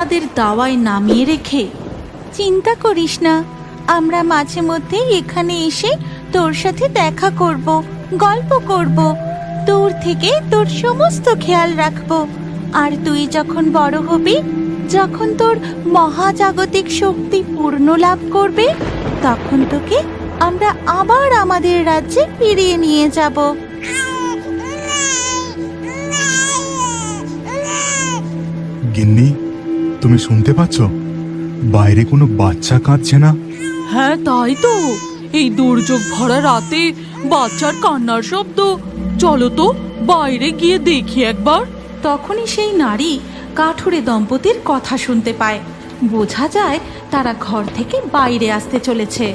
তাদের দাওয়ায় নামিয়ে রেখে চিন্তা করিস না আমরা মাঝে মধ্যে এখানে এসে তোর সাথে দেখা করব গল্প করব তোর থেকে তোর সমস্ত খেয়াল রাখব আর তুই যখন বড় হবি যখন তোর মহাজাগতিক শক্তি পূর্ণ লাভ করবে তখন তোকে আমরা আবার আমাদের রাজ্যে ফিরিয়ে নিয়ে যাব গিন্নি তুমি শুনতে পাচ্ছ? বাইরে কোনো বাচ্চা কাঁদছে না? হ্যাঁ তাই তো। এই দুর্যোগ ভরা রাতে বাচ্চার কান্নার শব্দ। চলো তো বাইরে গিয়ে দেখি একবার। তখনই সেই নারী কাঠুরে দম্পতির কথা শুনতে পায়। বোঝা যায় তারা ঘর থেকে বাইরে আসতে চলেছে।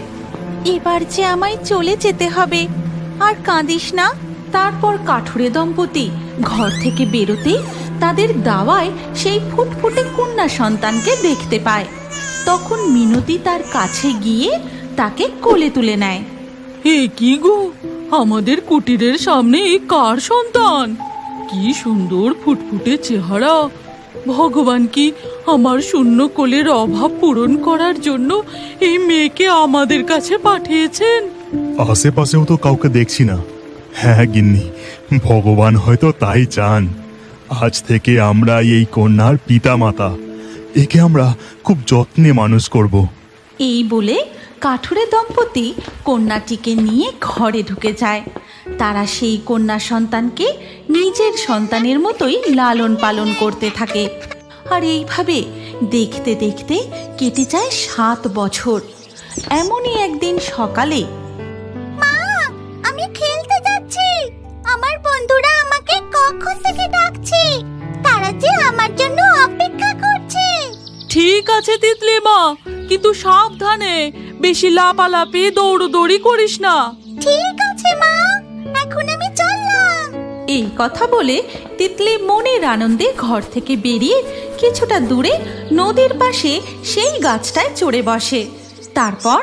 এবার যে আমায় চলে যেতে হবে। আর কাঁদিস না তারপর কাঠুরে দম্পতি ঘর থেকে বেরোতেই তাদের দাওয়ায় সেই ফুটফুটে কন্যা সন্তানকে দেখতে পায়। তখন মিনতি তার কাছে গিয়ে তাকে কোলে তুলে নেয়। হে কি গো? আমাদের কুটিরের সামনে কার সন্তান? কি সুন্দর ফুটফুটে চেহারা। ভগবান কি আমার শূন্য কোলের অভাব পূরণ করার জন্য এই মেয়েকে আমাদের কাছে পাঠিয়েছেন? আশেপাশেও তো কাউকে দেখছি না। হ্যাঁ গিন্নি ভগবান হয়তো তাই চান। আজ থেকে আমরা এই কন্যার পিতা মাতা একে আমরা খুব যত্নে মানুষ করব। এই বলে কাঠুরে দম্পতি কন্যাটিকে নিয়ে ঘরে ঢুকে যায়। তারা সেই কন্যা সন্তানকে নিজের সন্তানের মতোই লালন পালন করতে থাকে। আর এইভাবে দেখতে দেখতে কেটে যায় সাত বছর। এমনই একদিন সকালে আছে তিতলি মা কিন্তু সাবধানে। বেশি লাপালাপি দৌড়দৌড়ি করিস না। ঠিক আছে মা এখন আমি চললাম। এই কথা বলে তিতলি মনের আনন্দে ঘর থেকে বেরিয়ে কিছুটা দূরে নদীর পাশে সেই গাছটায় চড়ে বসে। তারপর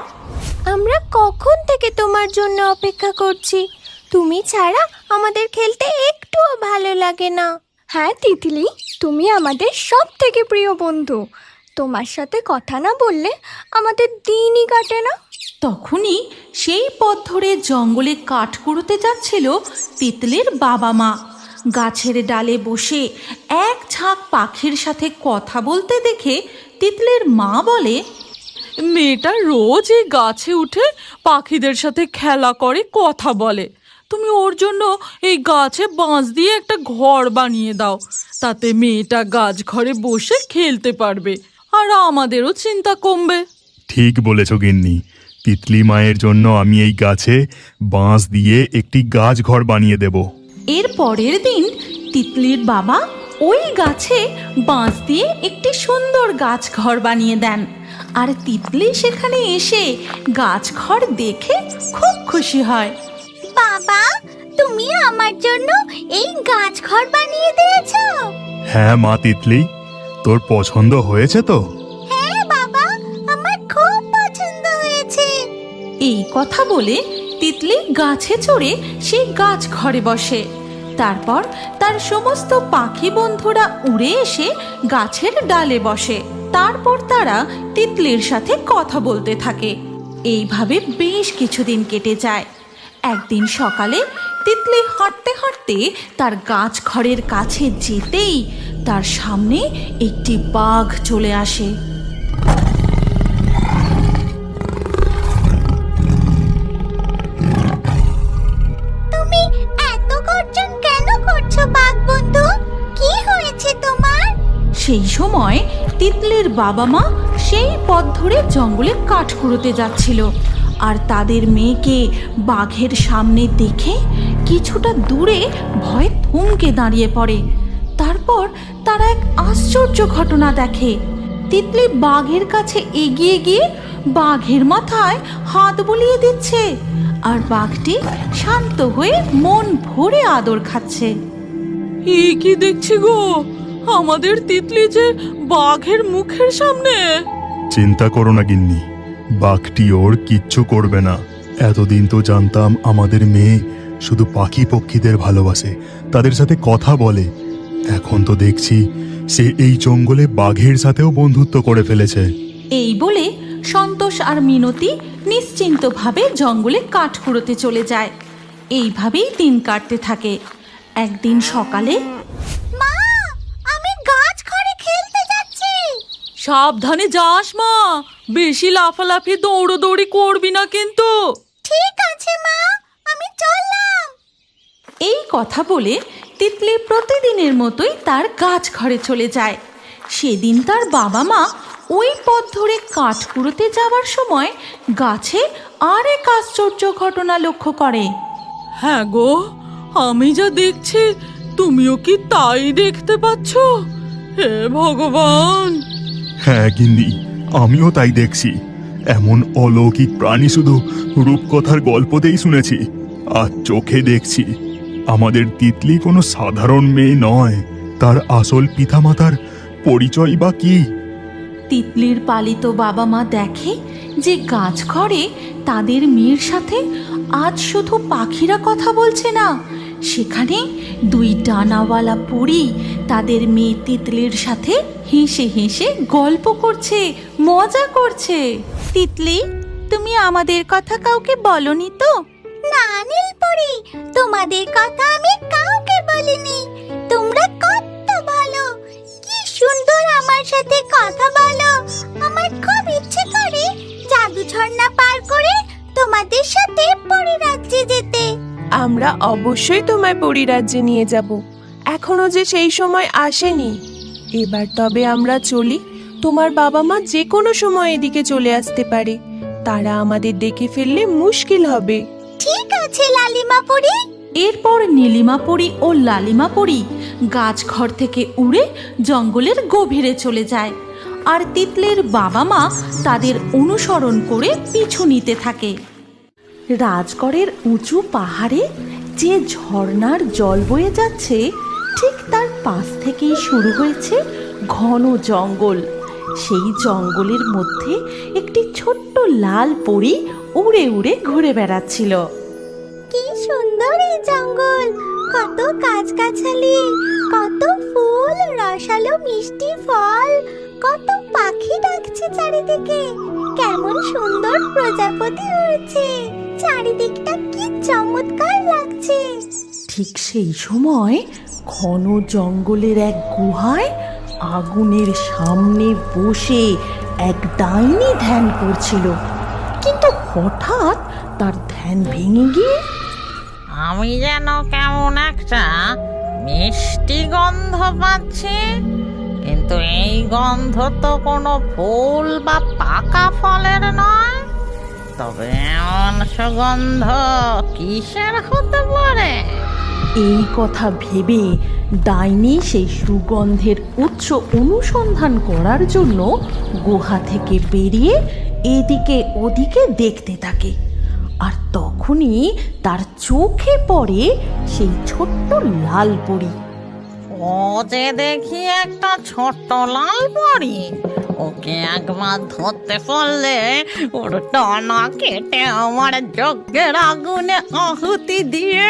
আমরা কখন থেকে তোমার জন্য অপেক্ষা করছি? তুমি ছাড়া আমাদের খেলতে একটুও ভালো লাগে না। হ্যাঁ তিতলি তুমি আমাদের সব থেকে প্রিয় বন্ধু। তোমার সাথে কথা না বললে আমাদের দিনই কাটে না। তখনই সেই পথ ধরে জঙ্গলে কাঠ কুড়োতে যাচ্ছিল তিতলির বাবা মা। গাছের ডালে বসে এক ঝাঁক পাখির সাথে কথা বলতে দেখে তিতলির মা বলে মেয়েটা রোজ এই গাছে উঠে পাখিদের সাথে খেলা করে কথা বলে। তুমি ওর জন্য এই গাছে বাঁশ দিয়ে একটা ঘর বানিয়ে দাও। তাতে মেয়েটা গাছ ঘরে বসে খেলতে পারবে। আর আমাদেরও চিন্তা কমবে। ঠিক বলেছ গিন্নি। তিতলি মায়ের জন্য আমি এই গাছে বাঁশ দিয়ে একটি গাছ ঘর বানিয়ে দেব। এর পরের দিন তিতলির বাবা ওই গাছে বাঁশ দিয়ে একটি সুন্দর গাছ ঘর বানিয়ে দেন। আর তিতলি সেখানে এসে গাছ ঘর দেখে খুব খুশি হয়। বাবা তুমি আমার জন্য এই গাছ ঘর বানিয়ে দিয়েছ। হ্যাঁ মা তিতলি। তোর পছন্দ হয়েছে তো? হ্যাঁ বাবা আমার খুব পছন্দ হয়েছে। এই কথা বলে তিতলি গাছে চড়ে সেই গাছ ঘরে বসে। তারপর তার সমস্ত পাখি বন্ধুরা উড়ে এসে গাছের ডালে বসে। তারপর তারা তিতলির সাথে কথা বলতে থাকে। এইভাবে বেশ কিছুদিন কেটে যায়। একদিন সকালে তিতলি হাঁটতে হাঁটতে তার গাছ ঘরের কাছে যেতেই তার সামনে একটি বাঘ চলে আসে। তুমি এত গর্জন কেন করছ বাঘ বন্ধু? কি হয়েছে তোমার? সেই সময় তিতলির বাবা মা সেই পথ ধরে জঙ্গলে কাঠ কুড়োতে যাচ্ছিল আর তাদের মেয়েকে বাঘের সামনে দেখে কিছুটা দূরে ভয়ে থমকে দাঁড়িয়ে পড়ে। তারপর তারা এক আশ্চর্য ঘটনা দেখে। তিতলি বাঘের কাছে এগিয়ে গিয়ে বাঘের মাথায় হাত বুলিয়ে দিচ্ছে আর বাঘটি শান্ত হয়ে মন ভরে আদর খাচ্ছে। এ কি দেখছি গো? আমাদের তিতলি যে বাঘের মুখের সামনে। চিন্তা করো না গিন্নি বাঘটি ওর কিচ্ছু করবে না। এতদিন তো জানতাম আমাদের মেয়ে শুধু পাখি পক্ষীদের ভালোবাসে তাদের সাথে কথা বলে। এখন তো দেখছি সে এই জঙ্গলে বাঘের সাথেও বন্ধুত্ব করে ফেলেছে। এই বলে সন্তোষ আর মিনতি নিশ্চিন্তভাবে জঙ্গলে কাঠ কুড়োতে চলে যায়। এইভাবেই দিন কাটতে থাকে। একদিন সকালে মা আমি গাছ খড়ে খেলতে যাচ্ছি। সাবধানে যাস মা বেশি লাফালাফি দৌড়োদৌড়ি করবি না কিন্তু। ঠিক আছে মা আমি চললাম। এই কথা বলে তিতলি প্রতিদিনের মতোই তার গাছ ঘরে চলে যায়। সেদিন তার বাবা মা ওই পথ ধরে কাঠ কুড়োতে যাওয়ার সময় গাছে আর এক আশ্চর্য ঘটনা লক্ষ্য করে। হ্যাঁ গো আমি যা দেখছি তুমিও কি তাই দেখতে পাচ্ছ? হে ভগবান! হ্যাঁ গিন্নি আমিও তাই দেখছি। এমন অলৌকিক প্রাণী শুধু রূপকথার গল্পতেই শুনেছি আর চোখে দেখছি। আমাদের তিতলি কোনো সাধারণ মেয়ে নয়। তার আসল পিতামাতার পরিচয় বা কি? তিতলির পালিত বাবা মা দেখে যে গাছ ঘরে তাদের মেয়ের সাথে আজ শুধু পাখিরা কথা বলছে না সেখানে দুই ডানাওয়ালা পরি তাদের মেয়ে তিতলির সাথে হেসে হেসে গল্প করছে মজা করছে। তিতলি তুমি আমাদের কথা কাউকে বলনি তো? না নীলপরি। তোমাদের কথা আমি কাউকে বলিনি। তোমরা কত ভালো। কি সুন্দর আমার সাথে কথা বলো। আমার খুব ইচ্ছে করে জাদু ঝর্ণা পার করে তোমাদের সাথে পরিরাজ্যে যেতে। আমরা অবশ্যই তোমায় পরিরাজ্যে নিয়ে যাব। এখনও যে সেই সময় আসেনি। এবার তবে আমরা চলি। তোমার বাবা মা যে কোনো সময় এদিকে চলে আসতে পারে। তারা আমাদের দেখে ফেললে মুশকিল হবে। ঠিক আছে লালিমা পরি এরপর নীলিমা পরি ও লালিমা পরি গাছ ঘর থেকে উড়ে জঙ্গলের গভীরে চলে যায়। আর তিতলের বাবা মা তাদের অনুসরণ করে পিছু নিতে থাকে। রাজগড়ের উঁচু পাহাড়ে যে ঝর্ণার জল বয়ে যাচ্ছে, ঠিক তার পাশ থেকেই শুরু হয়েছে ঘন জঙ্গল। সেই জঙ্গলের মধ্যে একটি ছোট্ট লাল পরি উড়ে উড়ে ঘুরে বেড়াচ্ছিল। সুন্দর এই জঙ্গল। কত গাছগাছালি, কত ফুল, রসালো মিষ্টি ফল, কত পাখি ডাকছে চারিদিকে। কেমন সুন্দর প্রজাপতি উড়ছে। চারিদিকটা কি চমৎকার লাগছে। ঠিক সেই সময় ঘন জঙ্গলের এক গুহায় আগুনের সামনে বসে এক ডাইনি ধ্যান করছিল। কিন্তু হঠাৎ তার ধ্যান ভেঙে গিয়ে আমি যেন কেমন একটা মিষ্টি গন্ধ পাচ্ছি। কিন্তু এই গন্ধ তো কোনো ফুল বা পাকা ফলের নয়। তবে এমন সুগন্ধ কিসের হতে পারে? এই কথা ভেবে ডাইনি সেই সুগন্ধের উৎস অনুসন্ধান করার জন্য গুহা থেকে বেরিয়ে এদিকে ওদিকে দেখতে থাকে। আর তখনই তার চোখে পড়ে সেই ছোট্ট লাল পরি। ও যে দেখি একটা ছোট্ট লাল পরি। ওকে একবার ধরতে পারলে ওর টানা কেটে আমার যজ্ঞের আগুনে আহুতি দিয়ে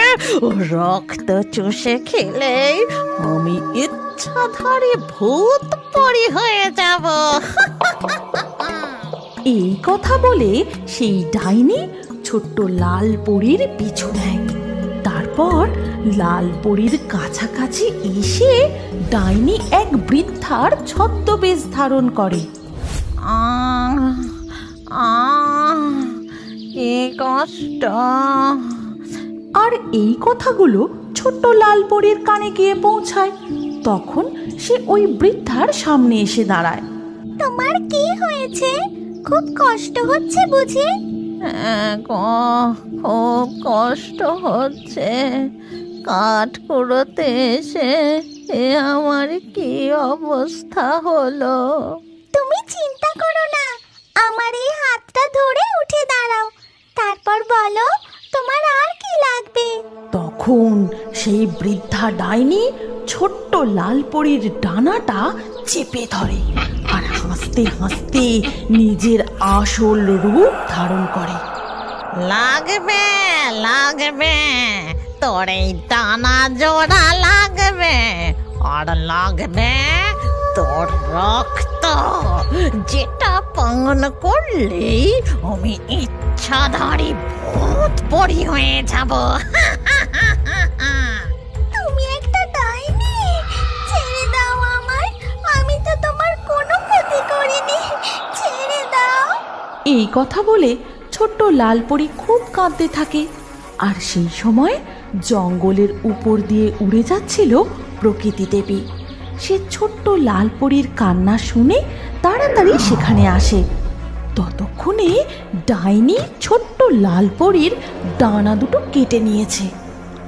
রক্ত চুষে খেলেই আমি ইচ্ছাধারী ভূত পরি হয়ে যাব। এই কথা বলে সেই ডাইনি ছোট্ট লাল পরীর পিছু নেয়। তারপর লাল পরীর কাছাকাছি এসে ডাইনি এক বৃদ্ধার ছদ্মবেশ ধারণ করে। কষ্ট। আর এই কথাগুলো ছোট্ট লাল পরীর কানে গিয়ে পৌঁছায়। তখন সে ওই বৃদ্ধার সামনে এসে দাঁড়ায়। তোমার কি হয়েছে? খুব কষ্ট হচ্ছে বুঝি? খুব কষ্ট হচ্ছে কাঠ কুড়োতে এসে এ আমার কি অবস্থা হলো তুমি চিন্তা করো না, আমার এই হাতটা ধরে উঠে দাঁড়াও। তারপর বলো, তোমার আর কি লাগবে? তখন সেই বৃদ্ধা ডাইনি ছোট্ট লাল পরীর ডানাটা চেপে ধরে। হাসতে হাসতে নিজের আসল রূপ ধারণ করে। লাগবে লাগবে, তোর এই টানা জোড়া লাগবে, আর লাগবে তোর রক্ত, যেটা পান করলেই আমি ইচ্ছাধারী ভূত পরি হয়ে যাব। এই কথা বলে ছোট্ট লাল লালপরি খুব কাঁদতে থাকে। আর সেই সময় জঙ্গলের উপর দিয়ে উড়ে যাচ্ছিল প্রকৃতি দেবী। সে ছোট্ট লাল লালপরির কান্না শুনে তাড়াতাড়ি সেখানে আসে। ততক্ষণে ডাইনি ছোট্ট লাল লালপরির ডানা দুটো কেটে নিয়েছে।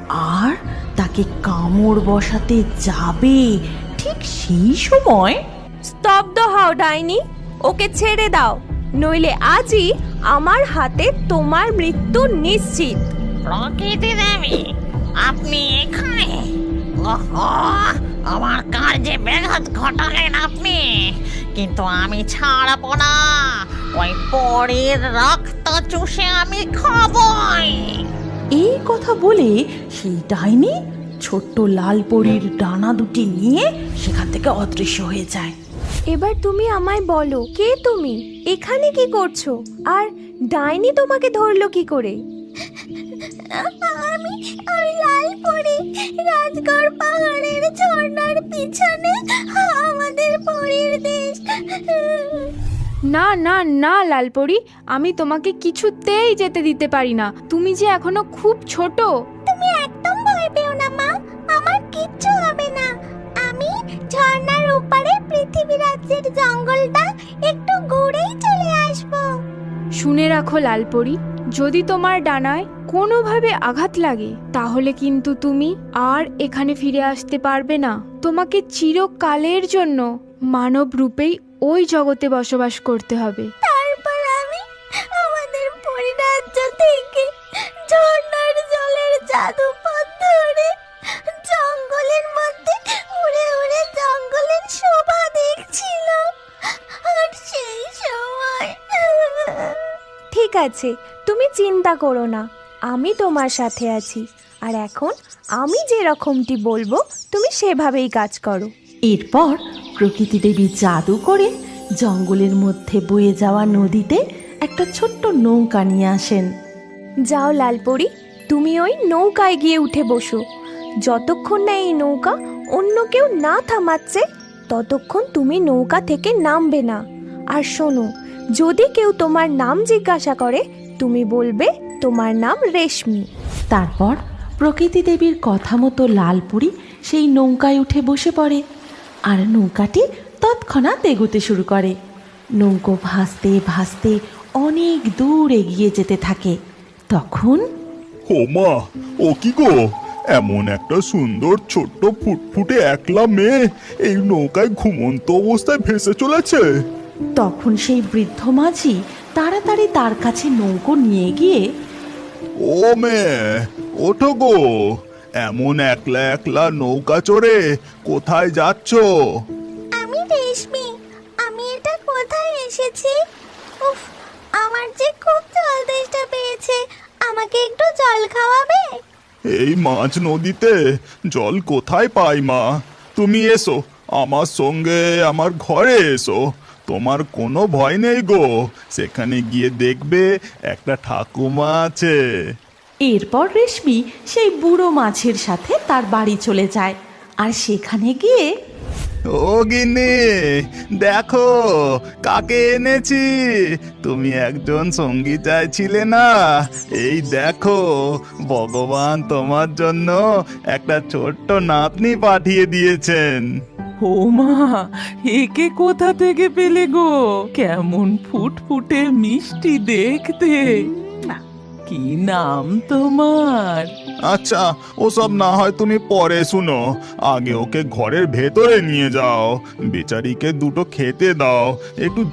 আর তাকে কামড় বসাতে যাবে ঠিক সেই সময় স্তব্ধ হও ডাইনি, ওকে ছেড়ে দাও। নইলে আজই আমার হাতে তোমার মৃত্যু নিশ্চিত। প্রকৃতি দেবী আপনি এখানে? ওহো আমার কার্যে ব্যাঘাত ঘটালেন আপনি। কিন্তু আমি ছাড়ব না। ওই পরের রক্ত চুষে আমি খাবই। এই কথা বলে সেই ডাইনি ছোট্ট লালপরির ডানা দুটি নিয়ে সেখান থেকে অদৃশ্য হয়ে যায়। এবার তুমি আমায় বলো কে তুমি? এখানে কি করছ? আর ডাইনি তোমাকে ধরলো কি করে? আমি আমি রাজগড় পাহাড়ের ঝর্ণার পিছনে আমাদের পরীর দেশ। না না না লালপরি আমি তোমাকে কিছুতেই যেতে দিতে পারি না। তুমি যে এখনও খুব ছোট। তুমি একদম ভয় পেও না মা। আমার কিচ্ছু হবে না। ঝর্ণার ওপারে পৃথিবী রাজ্যের জঙ্গলটা একটু ঘুরেই চলে আসব। শুনে রাখো লালপরি যদি তোমার ডানায় কোনোভাবে আঘাত লাগে তাহলে কিন্তু তুমি আর এখানে ফিরে আসতে পারবে না। তোমাকে চিরকালের জন্য মানব রূপেই ওই জগতে বসবাস করতে হবে। তারপর আমি আমাদের পরিরাজ্য থেকে ঝর্ণার জলের জাদু ঠিক আছে তুমি চিন্তা করো না। আমি তোমার সাথে আছি। আর এখন আমি যে রকমটি বলব তুমি সেভাবেই কাজ করো। এরপর প্রকৃতি দেবী জাদু করে জঙ্গলের মধ্যে বয়ে যাওয়া নদীতে একটা ছোট্ট নৌকা নিয়ে আসেন। যাও লালপরি তুমি ওই নৌকায় গিয়ে উঠে বসো। যতক্ষণ না এই নৌকা অন্য কেউ না থামাচ্ছে ততক্ষণ তুমি নৌকা থেকে নামবে না। আর শোনো যদি কেউ তোমার নাম জিজ্ঞাসা করে তুমি বলবে তোমার নাম রেশমি। তারপর প্রকৃতি দেবীর কথা মতো লালপুরি সেই নৌকায় উঠে বসে পড়ে। আর নৌকাটি তৎক্ষণাৎ এগোতে শুরু করে। নৌকো ভাসতে ভাসতে অনেক দূর এগিয়ে যেতে থাকে। তখন ও মা ও কি গো? এমন একটা সুন্দর ছোট্ট ফুটফুটে একলা মেয়ে এই নৌকায় ঘুমন্ত অবস্থায় ভেসে চলেছে। তখন সেই বৃদ্ধ মাঝি তাড়াতাড়ি তার কাছে নৌকো নিয়ে গিয়ে ও মেয়ে ওঠো গো। এমন একলা একলা নৌকা চড়ে কোথায় যাচ্ছ? আমি রেশমি আমি এটা কোথায় এসেছি? উফ আমার যে খুব জল তেষ্টা পেয়েছে আমাকে একটু জল খাওয়াবে? এই মাঝ নদীতে জল কোথায় পাই মা? তুমি এসো আমার সঙ্গে আমার ঘরে এসো। তোমার কোনো ভয় নেই গো। সেখানে গিয়ে দেখবে একটা ঠাকুমা আছে। এরপর রেশমি সেই বুড়ো মাছের সাথে তার বাড়ি চলে যায়। আর সেখানে গিয়ে ও গিন্নি দেখো কাকে এনেছি। তুমি একজন সঙ্গী চাইছিলে না? এই দেখো ভগবান তোমার জন্য একটা ছোট্ট নাতনি পাঠিয়ে দিয়েছেন। ও মা একে কোথা থেকে পেলে গো? কেমন ফুটফুটে মিষ্টি দেখতে। কি নাম তোমার? আচ্ছা ওসব না হয় তুমি পরে শুনো। আগে ওকে ঘরের ভেতরে নিয়ে যাও। বেচারিকে দুটো খেতে দাও। একটু